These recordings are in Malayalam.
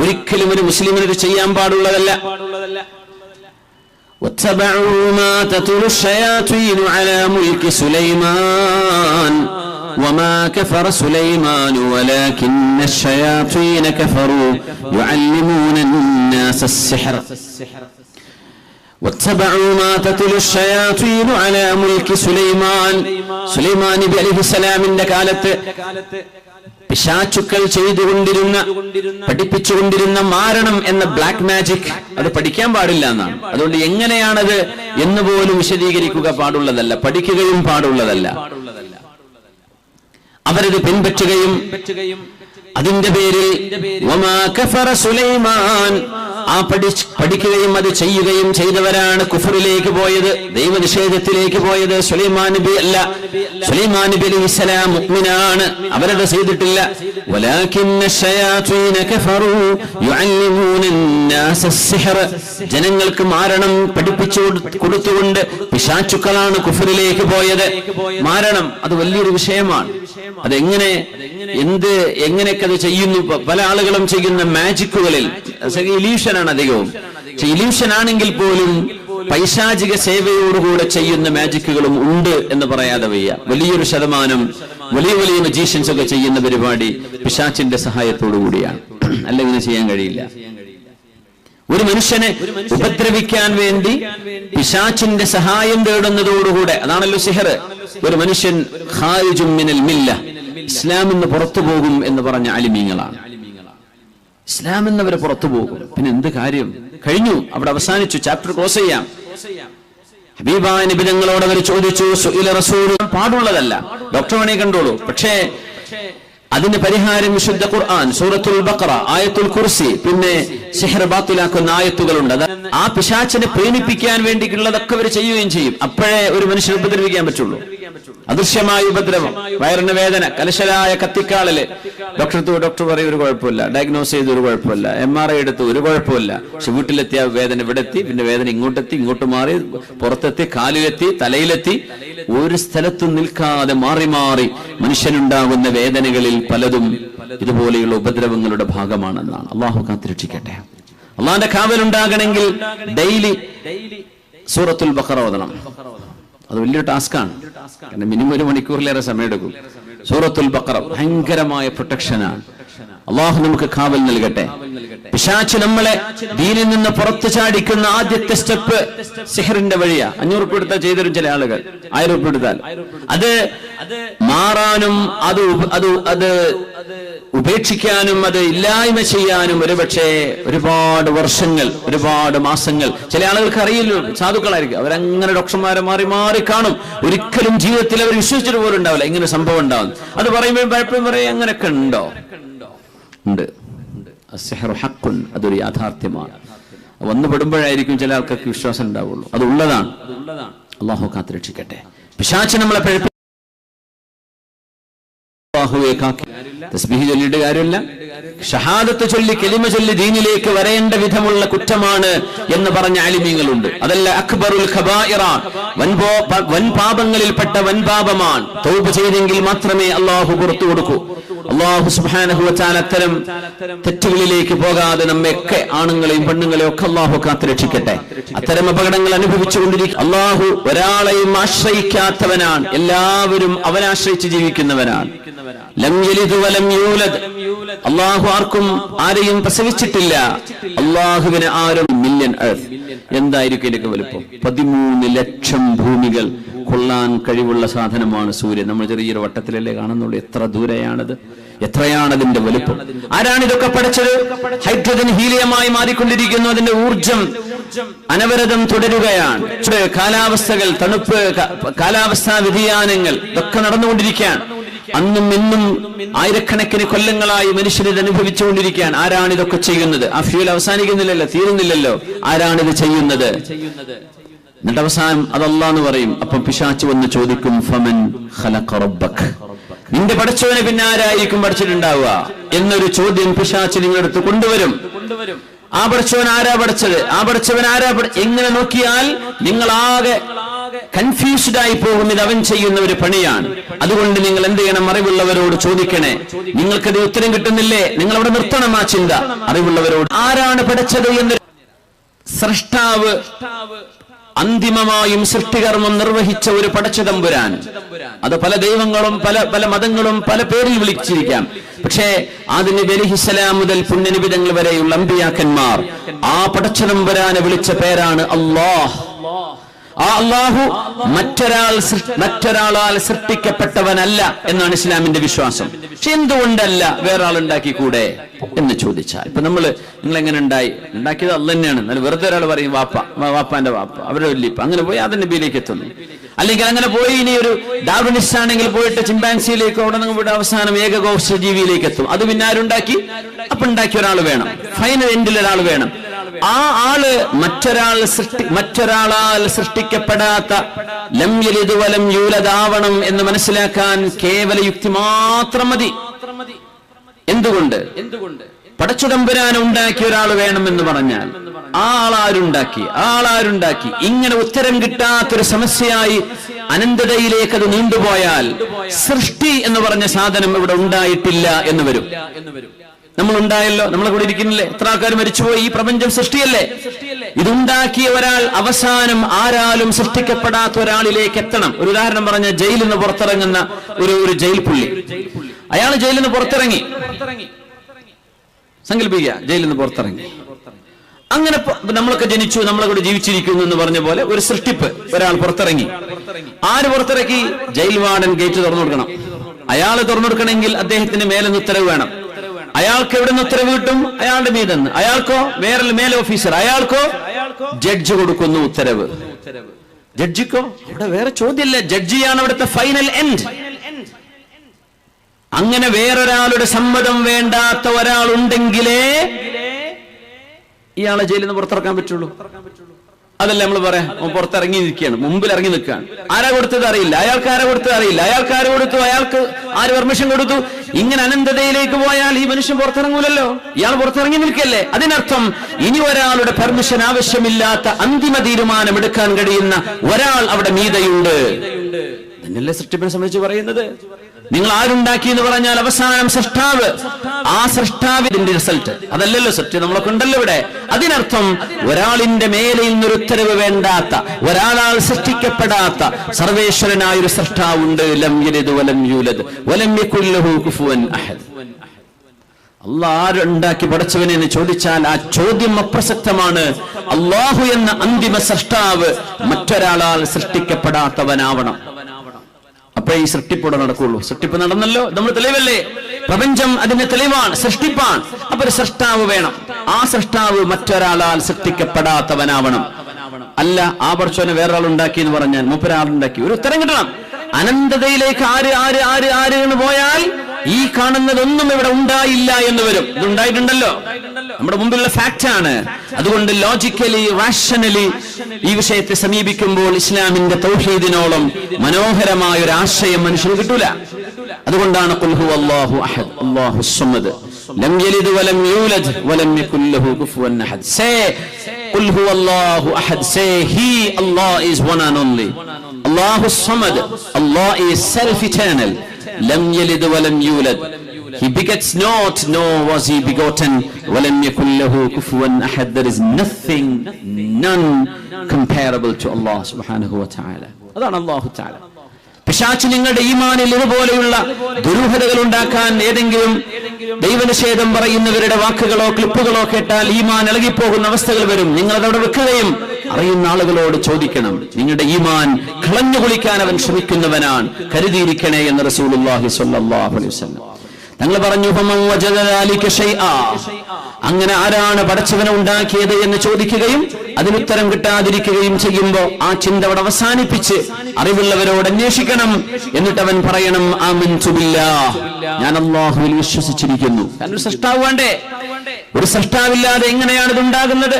ഒരിക്കലും ഒരു മുസ്ലിമിന് ഇത് ചെയ്യാൻ പാടുള്ളതല്ല واتبعوا ما تتلو الشياطين على ملك سليمان وما كفر سليمان ولكن الشياطين كفروا يعلمون الناس السحر واتبعوا ما تتلو الشياطين على ملك سليمان سليمان നബി അലൈഹി സലാമിന്റെ കാലത്ത് പിശാചുക്കൾ ചെയ്തുകൊണ്ടിരുന്ന പഠിപ്പിച്ചുകൊണ്ടിരുന്ന മാരണം എന്ന ബ്ലാക്ക് മാജിക് അത് പഠിക്കാൻ പാടില്ല എന്നാണ്. അതുകൊണ്ട് എങ്ങനെയാണത് എന്ന് പോലും വിശദീകരിക്കുക പാടുള്ളതല്ല. പഠിക്കുകയും പാടുള്ളതല്ല. അവരത് പിൻപറ്റുകയും അതിന്റെ പേരിൽ സുലൈമാൻ ആ പഠി പഠിക്കുകയും അത് ചെയ്യുകയും ചെയ്തവരാണ് കുഫറിലേക്ക് പോയത് ദൈവനിഷേധത്തിലേക്ക് പോയത്. സുലൈമാൻ നബി അല്ല. സുലൈമാൻ നബി അലി ഇസ്ലാം മുഗ്മിനാണ് അവരത് ചെയ്തിട്ടില്ല. ജനങ്ങൾക്ക് മാരണം പഠിപ്പിച്ചു കൊടുത്തുകൊണ്ട് പിശാച്ചുക്കളാണ് കുഫറിലേക്ക് പോയത്. മാരണം അത് വലിയൊരു വിഷയമാണ്. അതെങ്ങനെ എന്ത് എങ്ങനെയൊക്കെ അത് ചെയ്യുന്നു? പല ആളുകളും ചെയ്യുന്ന മാജിക്കുകളിൽ ഇലീഷൻ ഇലീഷനാണ് അധികവും ഇലീഷൻ ആണെങ്കിൽ പോലും പൈശാചിക സേവയോടുകൂടെ ചെയ്യുന്ന മാജിക്കുകളും ഉണ്ട് എന്ന് പറയാതെ വയ്യ. വലിയൊരു ശതമാനം വലിയ വലിയ മജീഷ്യൻസ് ഒക്കെ ചെയ്യുന്ന പരിപാടി പിശാച്ചിന്റെ സഹായത്തോടു കൂടിയാണ്. അല്ലെങ്കിൽ ചെയ്യാൻ കഴിയില്ല. ഒരു മനുഷ്യനെ ഉപദ്രവിക്കാൻ വേണ്ടി പിശാച്ചിന്റെ സഹായം തേടുന്നതോടുകൂടെ അതാണല്ലോ സിഹർ. ഒരു മനുഷ്യൻ ഹാരിജുമിനൽ മില്ല ഇസ്ലാമിൽ നിന്ന് പുറത്തു പോകും എന്ന് പറഞ്ഞ അലിമീങ്ങളാണ്. ഇസ്ലാം എന്നവരെ പുറത്തു പോകും. പിന്നെ എന്ത് കാര്യം? കഴിഞ്ഞു. അവിടെ അവസാനിച്ചു. ചാപ്റ്റർ ക്ലോസ് ചെയ്യാം. ഹബീബായ നിബിധങ്ങളോട് അവർ ചോദിച്ചു പാടുള്ളതല്ല. ഡോക്ടർ വേണേ കണ്ടോളൂ. പക്ഷേ അതിന് പരിഹാരം വിശുദ്ധ ഖുർആൻ സൂറത്തുൽ ബക്ര ആയത്തുൽ കുർസി പിന്നെ സിഹർ ബാത്തിലാക്കുന്ന ആയത്തുകളുണ്ട്. ആ പിശാച്ചിനെ പ്രേമിപ്പിക്കാൻ വേണ്ടിയിട്ടുള്ളതൊക്കെ അവർ ചെയ്യുകയും ചെയ്യും. അപ്പോഴേ ഒരു മനുഷ്യനെ ഉപദ്രവിക്കാൻ പറ്റുള്ളൂ. അദൃശ്യമായ ഉപദ്രവം വയറിന് വേദന കലശലായ കത്തിക്കാളിൽ. ഡോക്ടർ ഡോക്ടർ പറയും ഒരു കുഴപ്പമില്ല. ഡയഗ്നോസ് ചെയ്ത് ഒരു കുഴപ്പമില്ല. എം ആർ ഐ എടുത്തു ഒരു കുഴപ്പമില്ല. പക്ഷെ വീട്ടിലെത്തിയ വേദന ഇവിടെ എത്തി പിന്നെ വേദന ഇങ്ങോട്ടെത്തി ഇങ്ങോട്ട് മാറി പുറത്തെത്തി കാലിലെത്തി തലയിലെത്തി. ഒരു സ്ഥലത്തും നിൽക്കാതെ മാറി മാറി മനുഷ്യനുണ്ടാകുന്ന വേദനകളിൽ പലതും ഇതുപോലെയുള്ള ഉപദ്രവങ്ങളുടെ ഭാഗമാണെന്നാണ്. അള്ളാഹു കാത്തിരക്ഷിക്കട്ടെ. അള്ളാന്റെ കാവലുണ്ടാകണമെങ്കിൽ ഡെയിലി സൂറത്തുൽ ബഖറ ഓതണം. അത് വലിയൊരു ടാസ്ക്കാണ്. കാരണം മിനിമം ഒരു മണിക്കൂറിലേറെ സമയമെടുക്കും. സൂറത്തുൽ ബഖറ ഭയങ്കരമായ പ്രൊട്ടക്ഷനാണ്. അള്ളാഹു നമുക്ക് കാവൽ നൽകട്ടെ. പിശാച്ച് നമ്മളെ ദീനിൽ നിന്ന് പുറത്തു ചാടിക്കുന്ന ആദ്യത്തെ സ്റ്റെപ്പ് സിഹറിന്റെ വഴിയാ. അഞ്ഞൂറ് ഉപ്പ് എടുത്താൽ ചെയ്തരും ചില ആളുകൾ. ആയിരം ഉപ്പ് എടുത്താൽ. അത് മാറാനും അത് അത് അത് ഉപേക്ഷിക്കാനും അത് ഇല്ലായ്മ ചെയ്യാനും ഒരുപക്ഷെ ഒരുപാട് വർഷങ്ങൾ ഒരുപാട് മാസങ്ങൾ. ചില ആളുകൾക്ക് അറിയില്ലോ. സാധുക്കളായിരിക്കും. അവരങ്ങനെ ഡോക്ടർമാരെ മാറി മാറി കാണും. ഒരിക്കലും ജീവിതത്തിൽ അവർ വിശ്വസിച്ചിട്ട് പോലും ഉണ്ടാവില്ല. ഇങ്ങനെ സംഭവം ഉണ്ടാവും. അത് പറയുമ്പോൾ പലപ്പോഴും പറയും അങ്ങനെയൊക്കെ ഉണ്ടോ? ഉണ്ട്. ഹഖുൻ അതൊരു യാഥാർത്ഥ്യമാണ്. വന്നു പെടുമ്പോഴായിരിക്കും ചില ആൾക്കാർക്ക് വിശ്വാസം ഉണ്ടാവുള്ളൂ. അത് ഉള്ളതാണ്. അള്ളാഹു കാത്തുരക്ഷിക്കട്ടെ പിശാച്ച് നമ്മളെ പഴപ്പ അല്ലാഹുവെ കാക്കി തസ്ബീഹ് ചൊല്ലിയിട്ട് കാര്യമില്ല. ഷഹാദത്ത് ചൊല്ലി കെലിമ ചൊല്ലി ദീനിലേക്ക് വരേണ്ട വിധമുള്ള കുറ്റമാണ് എന്ന് പറഞ്ഞ ആലിമീങ്ങളുണ്ട് അതല്ല അക്ബറുൽ ഖബായിറ വൻ പാപങ്ങളിൽപ്പെട്ട വൻ പാപമാണ്. ചെയ്തെങ്കിൽ മാത്രമേ അള്ളാഹു പുറത്തു കൊടുക്കൂ. അള്ളാഹു സുബ്ഹാനഹു വതആല അത്തരം തെറ്റുകളിലേക്ക് പോകാതെ നമ്മയൊക്കെ ആണുങ്ങളെയും പെണ്ണുങ്ങളെയും ഒക്കെ അള്ളാഹു കാത്തു രക്ഷിക്കട്ടെ. അത്തരം അപകടങ്ങൾ അനുഭവിച്ചുകൊണ്ടിരിക്കും അള്ളാഹു ഒരാളെയും ആശ്രയിക്കാത്തവനാണ്. എല്ലാവരും അവനാശ്രയിച്ച് ജീവിക്കുന്നവനാണ്. ലം യലിദ് വലം യൂലദ്. അള്ളാഹു ആർക്കും ആരെയും പ്രസവിച്ചിട്ടില്ല. അള്ളാഹുവിന് ആരും എർത്ത് എന്തായിരിക്കും ഇതിന്റെ വലുപ്പം? പതിമൂന്ന് ലക്ഷം ഭൂമികൾ കൊള്ളാൻ കഴിവുള്ള സാധനമാണ് സൂര്യൻ. നമ്മൾ ചെറിയൊരു വട്ടത്തിലല്ലേ കാണുന്നുള്ളൂ. എത്ര ദൂരെയാണത്? എത്രയാണ് അതിന്റെ വലുപ്പം? ആരാണ് ഇതൊക്കെ പഠിച്ചത്? ഹൈഡ്രജൻ ഹീലിയമായി മാറിക്കൊണ്ടിരിക്കുന്നു. അതിന്റെ ഊർജം അനവരതം തുടരുകയാണ്. കാലാവസ്ഥകൾ തണുപ്പ് കാലാവസ്ഥാ വ്യതിയാനങ്ങൾ ഇതൊക്കെ നടന്നുകൊണ്ടിരിക്കുകയാണ്. അന്നും ഇന്നും ആയിരക്കണക്കിന് കൊല്ലങ്ങളായി മനുഷ്യരിത് അനുഭവിച്ചുകൊണ്ടിരിക്കാൻ ആരാണ് ഇതൊക്കെ ചെയ്യുന്നത്? ആ ഫ്യൂൽ അവസാനിക്കുന്നില്ലല്ലോ തീരുന്നില്ലല്ലോ. ആരാണിത് ചെയ്യുന്നത്? എന്നിട്ട് അവസാനം അതല്ല എന്ന് പറയും. അപ്പൊ പിശാച്ച് വന്ന് ചോദിക്കും ഫമൻ റബ്ബക്. നിന്റെ പഠിച്ചവനെ പിന്നെ ആരായിരിക്കും പഠിച്ചിട്ടുണ്ടാവുക? എന്നൊരു ചോദ്യം പിശാച്ച് നിങ്ങളടുത്ത് കൊണ്ടുവരും. ആ പഠിച്ചവൻ ആരാ പഠിച്ചത്? ആ പഠിച്ചവൻ ആരാ എങ്ങനെ നോക്കിയാൽ നിങ്ങൾ ആകെ കൺഫ്യൂസ്ഡ് ആയി പോകും ഇത് അവൻ ചെയ്യുന്ന ഒരു പണിയാണ്. അതുകൊണ്ട് നിങ്ങൾ എന്ത് ചെയ്യണം? അറിവുള്ളവരോട് ചോദിക്കണേ. നിങ്ങൾക്കത് ഉത്തരം കിട്ടുന്നില്ലേ? നിങ്ങൾ അവിടെ നിർത്തണം ആ ചിന്ത. അറിവുള്ളവരോട് ആരാണ് പഠിച്ചത് എന്ന് സൃഷ്ടാവ് അന്തിമമായും സൃഷ്ടികർമ്മം നിർവഹിച്ച ഒരു പടച്ചതമ്പുരാൻ അത് പല ദൈവങ്ങളും പല പല മതങ്ങളും പല പേരിൽ വിളിച്ചിരിക്കാം. പക്ഷേ അതിന് ബലിഹിസലാം മുതൽ പുണ്യനിബിതങ്ങൾ വരെയുള്ള അമ്പിയാക്കന്മാർ ആ പടച്ചതമ്പുരാനെ വിളിച്ച പേരാണ് അള്ളാഹ് അള്ളാഹു മറ്റൊരാൾ മറ്റൊരാളാൽ സൃഷ്ടിക്കപ്പെട്ടവനല്ല എന്നാണ് ഇസ്ലാമിന്റെ വിശ്വാസം. പക്ഷെ എന്തുകൊണ്ടല്ല വേറെ ആളുണ്ടാക്കി ഉണ്ടാക്കിക്കൂടെ എന്ന് ചോദിച്ചാൽ? ഇപ്പൊ നമ്മൾ നിങ്ങൾ എങ്ങനെ ഉണ്ടായി? ഉണ്ടാക്കിയത് അല്ല തന്നെയാണ്. എന്നാലും വെറുതെ ഒരാൾ പറയും വാപ്പ വാപ്പാന്റെ വാപ്പ അവരുടെ വല്യപ്പ അങ്ങനെ പോയി അതിന്റെ ബിയിലേക്ക് എത്തുന്നു. അല്ലെങ്കിൽ അങ്ങനെ പോയി ഇനി ഒരു ഡാർവിനിസ്റ്റ് ആണെങ്കിൽ പോയിട്ട് ചിമ്പാൻസിയിലേക്ക് അവിടെ നിന്ന് ഇവിടെ അവസാനം ഏകകോശ ജീവിയിലേക്ക് എത്തും. അത് പിന്നെ ആരുണ്ടാക്കി? അപ്പൊ ഉണ്ടാക്കിയ ഒരാൾ വേണം. ഫൈനൽ എൻഡിൽ ഒരാൾ വേണം. ആ ആൾ മറ്റൊരാൾ സൃഷ്ടി മറ്റൊരാളാൽ സൃഷ്ടിക്കപ്പെടാത്ത ലം യൂലതാവണം എന്ന് മനസ്സിലാക്കാൻ കേവല യുക്തി മാത്രം മതി. എന്തുകൊണ്ട്? എന്തുകൊണ്ട്? പടച്ചുതമ്പുരാൻ ഉണ്ടാക്കിയ ഒരാൾ വേണമെന്ന് പറഞ്ഞാൽ ആ ആളാരുണ്ടാക്കി? ആ ആളാരുണ്ടാക്കി. ഇങ്ങനെ ഉത്തരം കിട്ടാത്തൊരു സമസ്യയായി അനന്തതയിലേക്ക് അത് നീണ്ടുപോയാൽ സൃഷ്ടി എന്ന് പറഞ്ഞ സാധനം ഇവിടെ ഉണ്ടായിട്ടില്ല എന്ന് വരും. നമ്മൾ ഉണ്ടായല്ലോ നമ്മളെ കൂടെ ഇരിക്കുന്നില്ലേ? എത്ര ആൾക്കാർ മരിച്ചുപോയി? ഈ പ്രപഞ്ചം സൃഷ്ടിയല്ലേ? ഇതുണ്ടാക്കിയ ഒരാൾ അവസാനം ആരാലും സൃഷ്ടിക്കപ്പെടാത്ത ഒരാളിലേക്ക് എത്തണം. ഒരു ഉദാഹരണം പറഞ്ഞ ജയിലിൽ നിന്ന് പുറത്തിറങ്ങുന്ന ഒരു ഒരു ജയിൽ പുള്ളി. അയാൾ ജയിലിൽ നിന്ന് പുറത്തിറങ്ങി. സങ്കല്പിക്കുക ജയിലിൽ നിന്ന് പുറത്തിറങ്ങി. അങ്ങനെ നമ്മളൊക്കെ ജനിച്ചു നമ്മളെ കൂടെ ജീവിച്ചിരിക്കുന്നു എന്ന് പറഞ്ഞ പോലെ ഒരു സൃഷ്ടിപ്പ് ഒരാൾ പുറത്തിറങ്ങി. ആര് പുറത്തിറക്കി? ജയിൽ വാർഡൻ ഗേറ്റ് തുറന്നു കൊടുക്കണം. അയാൾ തുറന്നു കൊടുക്കണമെങ്കിൽ അദ്ദേഹത്തിന് മേലെ നിന്ന് ഉത്തരവ് വേണം. അയാൾക്ക് എവിടെ നിന്ന് ഉത്തരവ് കിട്ടും? അയാളുടെ മീതെന്ന്. അയാൾക്കോ? വേറെ മേൽ ഓഫീസർ അയാൾക്കോ? ജഡ്ജ് കൊടുക്കുന്നു ഉത്തരവ്. ജഡ്ജിക്കോ അവിടെ വേറെ ചോദ്യമില്ല. ജഡ്ജിയാണ് അവിടുത്തെ ഫൈനൽ എൻഡ് അങ്ങനെ വേറൊരാളുടെ സമ്മതം വേണ്ടാത്ത ഒരാൾ ഉണ്ടെങ്കിലേ ഇയാളെ ജയിലിൽ നിന്ന് പുറത്തിറക്കാൻ പറ്റുള്ളൂ. അതല്ല നമ്മൾ പറയാം? പുറത്തിറങ്ങി നിൽക്കുകയാണ്. മുമ്പിൽ ഇറങ്ങി നിൽക്കുകയാണ്. ആരാ കൊടുത്തത് അറിയില്ല. അയാൾക്ക് ആരാ കൊടുത്തത് അറിയില്ല. അയാൾക്ക് ആര് കൊടുത്തു? അയാൾക്ക് ആര് പെർമിഷൻ കൊടുത്തു? ഇങ്ങനെ അനന്തതയിലേക്ക് പോയാൽ ഈ മനുഷ്യൻ പുറത്തിറങ്ങൂലല്ലോ. ഇയാൾ പുറത്തിറങ്ങി നിൽക്കല്ലേ? അതിനർത്ഥം ഇനി ഒരാളുടെ പെർമിഷൻ ആവശ്യമില്ലാത്ത അന്തിമ തീരുമാനം എടുക്കാൻ കഴിയുന്ന ഒരാൾ അവിടെ മീതയുണ്ട്. സൃഷ്ടിപ്പിനെ സംബന്ധിച്ച് പറയുന്നത്? നിങ്ങൾ ആരുണ്ടാക്കി എന്ന് പറഞ്ഞാൽ അവസാനം സൃഷ്ടാവ്. ആ സൃഷ്ടാവിന്റെ റിസൾട്ട് അതല്ലല്ലോ സൃഷ്ടി നമ്മളൊക്കെ ഉണ്ടല്ലോ ഇവിടെ. അതിനർത്ഥം ഒരാളിന്റെ മേലെ ഇന്നൊരു ഉത്തരവ് വേണ്ടാത്ത ഒരാളാൽ സൃഷ്ടിക്കപ്പെടാത്ത സർവേശ്വരനായ ഒരു സൃഷ്ടാവുണ്ട്. ലം യലിദ് വലം യൂലദ്. വലം അഹദ്. ആരുണ്ടാക്കി പടച്ചവനെ എന്ന് ചോദിച്ചാൽ ആ ചോദ്യം അപ്രസക്തമാണ്. അള്ളാഹു എന്ന അന്തിമ സൃഷ്ടാവ് മറ്റൊരാളാൽ സൃഷ്ടിക്കപ്പെടാത്തവനാവണം. അപ്പൊ ഈ സൃഷ്ടിപ്പൂടെ നടക്കുള്ളൂ. സൃഷ്ടിപ്പ് നടന്നല്ലോ നമ്മൾ തെളിവല്ലേ? പ്രപഞ്ചം അതിന്റെ തെളിവാണ് സൃഷ്ടിപ്പാണ്. അപ്പൊ ഒരു സൃഷ്ടാവ് വേണം. ആ സൃഷ്ടാവ് മറ്റൊരാളാൽ സൃഷ്ടിക്കപ്പെടാത്തവനാവണം. അല്ല ആ പറച്ചോനെ വേറൊരാൾ ഉണ്ടാക്കി എന്ന് പറഞ്ഞാൽ മൂപ്പരാളുണ്ടാക്കി. ഒരു ഉത്തരം കിട്ടണം. അനന്തതയിലേക്ക് ആര് ആര് ആര് ആര് എന്ന് പോയാൽ ഈ കാണുന്നതൊന്നും ഇവിടെ ഉണ്ടായില്ല എന്ന് വരും. ഇത് ഉണ്ടായിട്ടുണ്ടല്ലോ. നമ്മുടെ മുമ്പിലുള്ള ഫാക്റ്റ് ആണ്. അതുകൊണ്ട് ലോജിക്കലി റാഷണലി ഈ വിഷയത്തെ സമീപിക്കുമ്പോൾ ഇസ്ലാമിന്റെ തൗഹീദിനോളം മനോഹരമായ ഒരു ആശയം മനുഷ്യന് കിട്ടൂല. അതുകൊണ്ടാണ് അള്ളാഹു അഹദ് ലം യലിദ് വലം യൂലദ് വലം കുഫുവൻ അഹദ്. സേ Kulhu Allahu Ahad. Say, He, Allah is one and only. Allahu Samad. Allah is self-eternal. Lam yalid walam yulad. He begets not, nor was he begotten. Walam yakullahu kufuwan ahad. There is nothing, none comparable to Allah subhanahu wa ta'ala. അതാണ് അള്ളാഹു താല പിശാച്ച് നിങ്ങളുടെ ഈമാനിൽ ഇതുപോലെയുള്ള ദുരൂഹതകൾ ഉണ്ടാക്കാൻ ഏതെങ്കിലും ദൈവനിഷേധം പറയുന്നവരുടെ വാക്കുകളോ ക്ലിപ്പുകളോ കേട്ടാൽ ഈമാൻ ഇളകിപ്പോകുന്ന അവസ്ഥകൾ വരും. നിങ്ങൾ അതവിടെ വെക്കുകയും അറിയുന്ന ആളുകളോട് ചോദിക്കണം. നിങ്ങളുടെ ഈമാൻ കളഞ്ഞു കുളിക്കാൻ അവൻ ശ്രമിക്കുന്നവനാണ്. കരുതിയിരിക്കണേ എന്ന് റസൂലുള്ളാഹി സ്വല്ലല്ലാഹു അലൈഹി വസല്ലം. ഞങ്ങൾ പറഞ്ഞു അങ്ങനെ ആരാണ് പടച്ചവനെ ഉണ്ടാക്കിയത് എന്ന് ചോദിക്കുകയും അതിനുത്തരം കിട്ടാതിരിക്കുകയും ചെയ്യുമ്പോൾ ആ ചിന്ത അവിടെ അവസാനിപ്പിച്ച് അറിവുള്ളവരോട് അന്വേഷിക്കണം എന്നിട്ട് അവൻ പറയണം ബില്ലാഹ്. ഞാൻ അള്ളാഹുവിൽ വിശ്വസിച്ചിരിക്കുന്നു. ഒരു സൃഷ്ടാവ് വേണ്ടേ? ഒരു സൃഷ്ടാവില്ലാതെ എങ്ങനെയാണ് ഇത് ഉണ്ടാകുന്നത്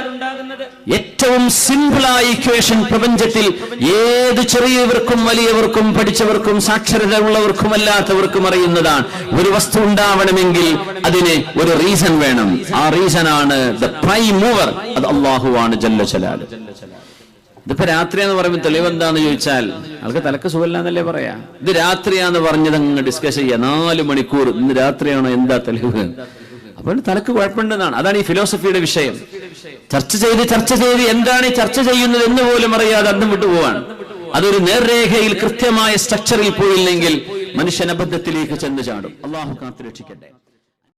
ഏറ്റവും സിമ്പിളായ ഇക്വേഷൻ പ്രപഞ്ചത്തിൽ ഏത് ചെറിയവർക്കും വലിയവർക്കും പഠിച്ചവർക്കും സാക്ഷരത ഉള്ളവർക്കും അല്ലാത്തവർക്കും അറിയുന്നതാണ്. ഒരു വസ്തു ഉണ്ടാവണമെങ്കിൽ അതിന് ഒരു റീസൺ വേണം. ആ റീസൺ ആണ് ദ പ്രൈം മൂവർ അത് അള്ളാഹുവാണ് ജല്ല ചലാൽ ഇതിപ്പോ രാത്രിയാന്ന് പറയുമ്പോൾ തെളിവ് എന്താന്ന് ചോദിച്ചാൽ ആൾക്ക് തലക്ക് സുഖമില്ലാന്നല്ലേ പറയാ. ഇത് രാത്രിയാന്ന് പറഞ്ഞത് അങ്ങ് ഡിസ്കസ് ചെയ്യുക നാല് മണിക്കൂർ ഇന്ന് രാത്രിയാണോ എന്താ തെളിവ്? അപ്പോൾ തലക്ക് കുഴപ്പമുണ്ടെന്നാണ്. അതാണ് ഈ ഫിലോസഫിയുടെ വിഷയം. ചർച്ച ചെയ്ത് ചർച്ച ചെയ്ത് എന്താണ് ഈ ചർച്ച ചെയ്യുന്നത് എന്ന് പോലും അറിയാതെ അന്തം വിട്ടുപോവാണ് അതൊരു നേർരേഖയിൽ കൃത്യമായ സ്ട്രക്ചറിൽ പോയില്ലെങ്കിൽ മനുഷ്യൻ അബദ്ധത്തിലേക്ക് ചെന്ന് ചാടും. അള്ളാഹു കാത്തു രക്ഷിക്കട്ടെ